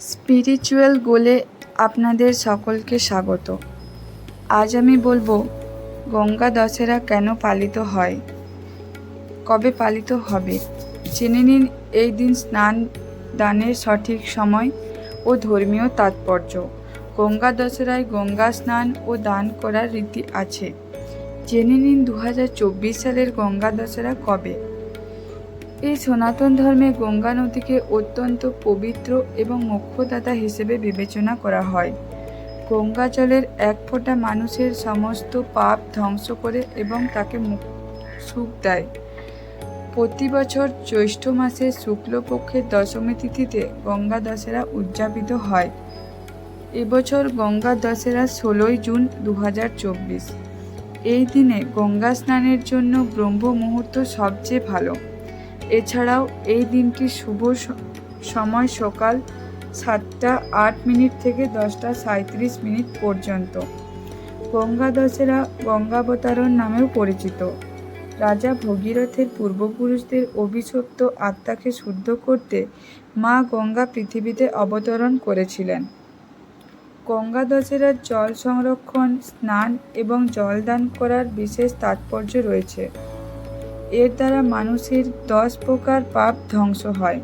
Spiritual গোলে আপনাদের সকলকে স্বাগত। আজ আমি বলব, গঙ্গা দশেরা কেন পালিত হয়? কবে পালিত হবে? জেনে নিন এই দিন স্নান দানের সঠিক সময় ও ধর্মীয় তাৎপর্য। গঙ্গা দশেরায় গঙ্গা স্নান ও দান করার রীতি আছে। জেনে নিন দু হাজার চব্বিশ সালের গঙ্গা দশেরা কবে? এই সনাতন ধর্মে গঙ্গা নদীকে অত্যন্ত পবিত্র এবং মোক্ষদাতা হিসেবে বিবেচনা করা হয়। গঙ্গা জলের এক ফোঁটা মানুষের সমস্ত পাপ ধ্বংস করে এবং তাকে সুখ দেয়। প্রতি বছর জ্যৈষ্ঠ মাসের শুক্লপক্ষের দশমী তিথিতে গঙ্গা দশেরা উদযাপিত হয়। এবছর গঙ্গা দশেরা ষোলোই জুন দু হাজার চব্বিশ। এই দিনে গঙ্গা স্নানের জন্য ব্রহ্ম মুহূর্ত সবচেয়ে ভালো। এছাড়াও এই দিনটি শুভ সময় সকাল সাতটা আট মিনিট থেকে দশটা সাঁত্রিশ মিনিট পর্যন্ত। গঙ্গা দশেরা গঙ্গাবতারণ নামেও পরিচিত। রাজা ভগীরথের পূর্বপুরুষদের অভিশপ্ত আত্মাকে শুদ্ধ করতে মা গঙ্গা পৃথিবীতে অবতরণ করেছিলেন। গঙ্গা দশেরার জল সংরক্ষণ, স্নান এবং জলদান করার বিশেষ তাৎপর্য রয়েছে। এর দ্বারা মানুষের দশ প্রকার পাপ ধ্বংস হয়।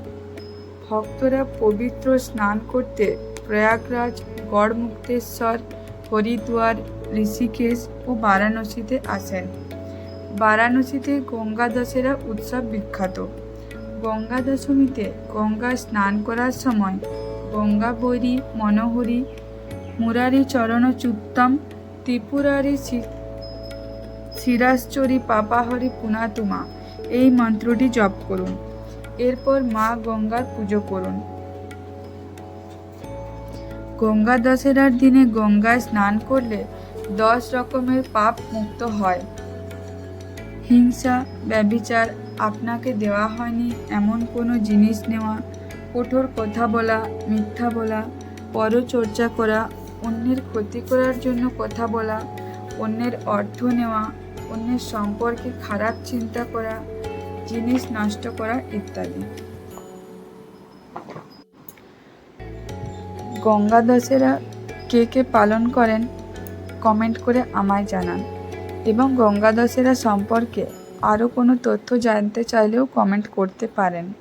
ভক্তরা পবিত্র স্নান করতে প্রয়াগরাজ, গড়মুক্তেশ্বর, হরিদ্বার, ঋষিকেশ ও বারাণসীতে আসেন। বারাণসীতে গঙ্গা দশেরা উৎসব বিখ্যাত। গঙ্গা দশমীতে গঙ্গা স্নান করার সময় গঙ্গা বৈরী, মনোহরি, মুরারি চরণচ্যুত্তম, ত্রিপুরারি শিরাশ্চরী পাপাহরি পুনাতুমা, এই মন্ত্রটি জপ করুন। এরপর মা গঙ্গার পুজো করুন। গঙ্গা দশেরার দিনে গঙ্গায় স্নান করলে দশ রকমের পাপ মুক্ত হয়। হিংসা, ব্যভিচার আপনাকে দেওয়া হয়নি এমন কোনো জিনিস নেওয়া, কঠোর কথা বলা, মিথ্যা বলা, পরচর্চা করা, অন্যের ক্ষতি করার জন্য কথা বলা, অন্যের অর্থ নেওয়া অন্যের সম্পর্কে খারাপ চিন্তা করা, জিনিস নষ্ট করা ইত্যাদি। গঙ্গা দশেরা কে কে পালন করেন কমেন্ট করে আমায় জানান। এবং গঙ্গা দশেরা সম্পর্কে আরও কোনো তথ্য জানতে চাইলেও কমেন্ট করতে পারেন।